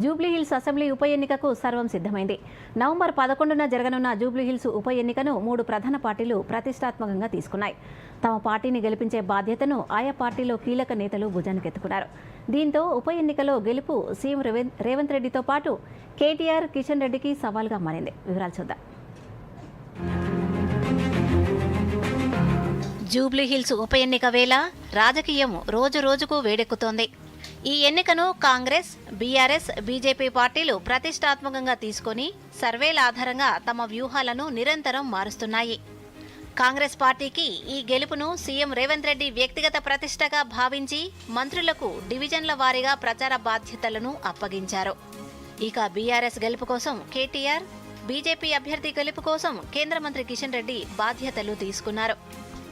Jubilee Hills assembly ఉప ఎన్నికకు సర్వం సిద్ధమైంది. నవంబర్ పదకొండున జరగనున్న జూబ్లీహిల్స్ ఉప ఎన్నికను మూడు ప్రధాన పార్టీలు ప్రతిష్టాత్మకంగా తీసుకున్నాయి. తమ పార్టీని గెలిపించే బాధ్యతను ఆయా పార్టీలో కీలక నేతలు భుజానికెత్తుకున్నారు. దీంతో ఉప ఎన్నికలో గెలుపు సీఎం రేవంత్ రేవంత్ రెడ్డితో పాటు కేటీఆర్ కిషన్ రెడ్డికి సవాల్గా మారింది. వివరాలు చూద్దాం. జూబ్లీహిల్స్ ఉప ఎన్నిక వేళ రాజకీయం రోజు రోజుకు వేడెక్కుతోంది. ఈ ఎన్నికను కాంగ్రెస్ బీఆర్ఎస్ బీజేపీ పార్టీలు ప్రతిష్టాత్మకంగా తీసుకొని సర్వేల ఆధారంగా తమ వ్యూహాలను నిరంతరం మారుస్తున్నాయి. కాంగ్రెస్ పార్టీకి ఈ గెలుపును సీఎం రేవంత్ రెడ్డి వ్యక్తిగత ప్రతిష్టగా భావించి మంత్రులకు డివిజన్ల వారీగా ప్రచార బాధ్యతలను అప్పగించారు. ఇక బీఆర్ఎస్ గెలుపు కోసం కేటీఆర్ బీజేపీ అభ్యర్థి గెలుపు కోసం కేంద్ర మంత్రి కిషన్ రెడ్డి బాధ్యతలు తీసుకున్నారు.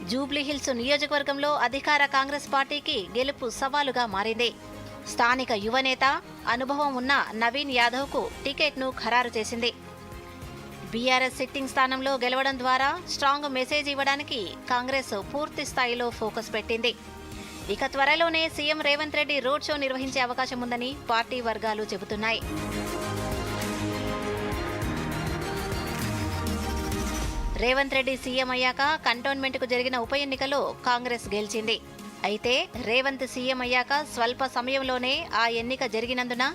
జూబ్లీహిల్స్ నియోజకవర్గంలో అధికార కాంగ్రెస్ పార్టీకి గెలుపు సవాలుగా మారింది. స్థానిక యువనేత అనుభవం ఉన్న నవీన్ యాదవ్కు టికెట్ను ఖరారు చేసింది. బీఆర్ఎస్ సిట్టింగ్ స్థానంలో గెలవడం ద్వారా స్ట్రాంగ్ మెసేజ్ ఇవ్వడానికి కాంగ్రెస్ పూర్తి స్థాయిలో ఫోకస్ పెట్టింది. ఇక త్వరలోనే CM Revanth Reddy road show నిర్వహించే అవకాశం ఉందని పార్టీ వర్గాలు చెబుతున్నాయి. రేవంత్ రెడ్డి సీఎం అయ్యాక కంటోన్మెంట్కు జరిగిన ఉప ఎన్నికలో కాంగ్రెస్ గెలిచింది. అయితే రేవంత్ సీఎం అయ్యాక స్వల్ప సమయంలోనే ఆ ఎన్నిక జరిగినందున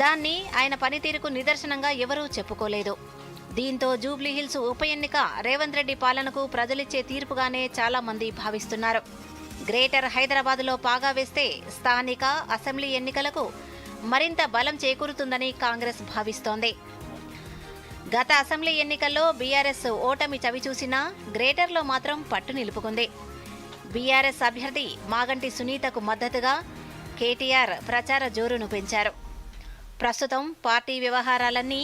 దాన్ని ఆయన పనితీరుకు నిదర్శనంగా ఎవరూ చెప్పుకోలేదు. దీంతో జూబ్లీహిల్స్ ఉప ఎన్నిక రేవంత్ రెడ్డి పాలనకు ప్రజలిచ్చే తీర్పుగానే చాలామంది భావిస్తున్నారు. గ్రేటర్ హైదరాబాద్లో పాగా వేస్తే స్థానిక అసెంబ్లీ ఎన్నికలకు మరింత బలం చేకూరుతుందని కాంగ్రెస్ భావిస్తోంది. గత అసెంబ్లీ ఎన్నికల్లో బీఆర్ఎస్ ఓటమి చవిచూసినా గ్రేటర్లో మాత్రం పట్టు నిలుపుకుంది. బీఆర్ఎస్ అభ్యర్థి మాగంటి సునీతకు మద్దతుగా కేటీఆర్ ప్రచార జోరును పెంచారు. ప్రస్తుతం పార్టీ వ్యవహారాలన్నీ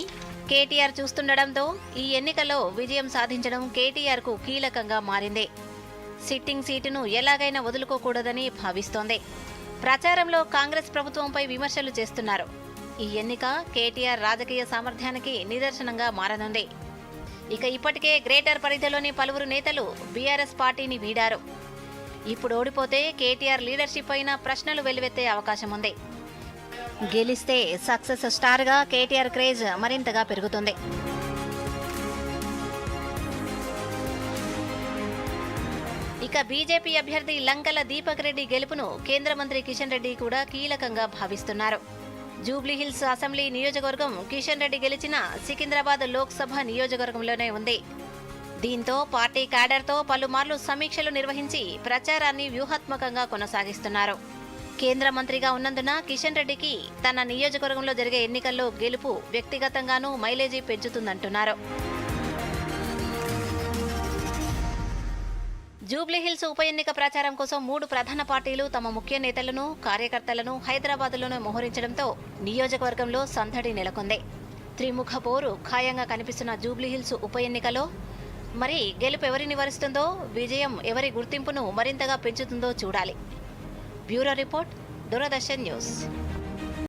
కేటీఆర్ చూస్తుండడంతో ఈ ఎన్నికలో విజయం సాధించడం కేటీఆర్కు కీలకంగా మారింది. సిట్టింగ్ సీటును ఎలాగైనా వదులుకోకూడదని భావిస్తోంది. ప్రచారంలో కాంగ్రెస్ ప్రభుత్వంపై విమర్శలు చేస్తున్నారు. ఈ ఎన్నిక కేటీఆర్ రాజకీయ సామర్థ్యానికి నిదర్శనంగా మారనుంది. ఇక ఇప్పటికే గ్రేటర్ పరిధిలోని పలువురు నేతలు బీఆర్ఎస్ పార్టీని వీడారు. ఇప్పుడు ఓడిపోతే కేటీఆర్ లీడర్షిప్ పైన ప్రశ్నలు వెల్లువెత్తే అవకాశం ఉంది. గెలిస్తే సక్సెస్ స్టార్గా కేటీఆర్ క్రేజ్ మరింతగా పెరుగుతుంది. ఇక బీజేపీ అభ్యర్థి లంకల దీపక్ రెడ్డి గెలుపును కేంద్ర మంత్రి కిషన్ రెడ్డి కూడా కీలకంగా భావిస్తున్నారు. జూబ్లీహిల్స్ అసెంబ్లీ నియోజకవర్గం కిషన్ రెడ్డి గెలిచిన సికింద్రాబాద్ లోక్సభ నియోజకవర్గంలోనే ఉంది. దీంతో పార్టీ క్యాడర్తో పలుమార్లు సమీక్షలు నిర్వహించి ప్రచారాన్ని వ్యూహాత్మకంగా కొనసాగిస్తున్నారు. కేంద్ర మంత్రిగా ఉన్నందున కిషన్ రెడ్డికి తన నియోజకవర్గంలో జరిగే ఎన్నికల్లో గెలుపు వ్యక్తిగతంగానూ మైలేజీ పెంచుతుందంటున్నారు. జూబ్లీహిల్స్ ఉప ఎన్నిక ప్రచారం కోసం మూడు ప్రధాన పార్టీలు తమ ముఖ్య నేతలను కార్యకర్తలను హైదరాబాద్లోనే మోహరించడంతో నియోజకవర్గంలో సందడి నెలకొంది. త్రిముఖ పోరు ఖాయంగా కనిపిస్తున్న జూబ్లీహిల్స్ ఉప ఎన్నికలో మరి గెలుపు ఎవరిని వరుస్తుందో విజయం ఎవరి గుర్తింపును మరింతగా పెంచుతుందో చూడాలి. Bureau report Doordarshan news.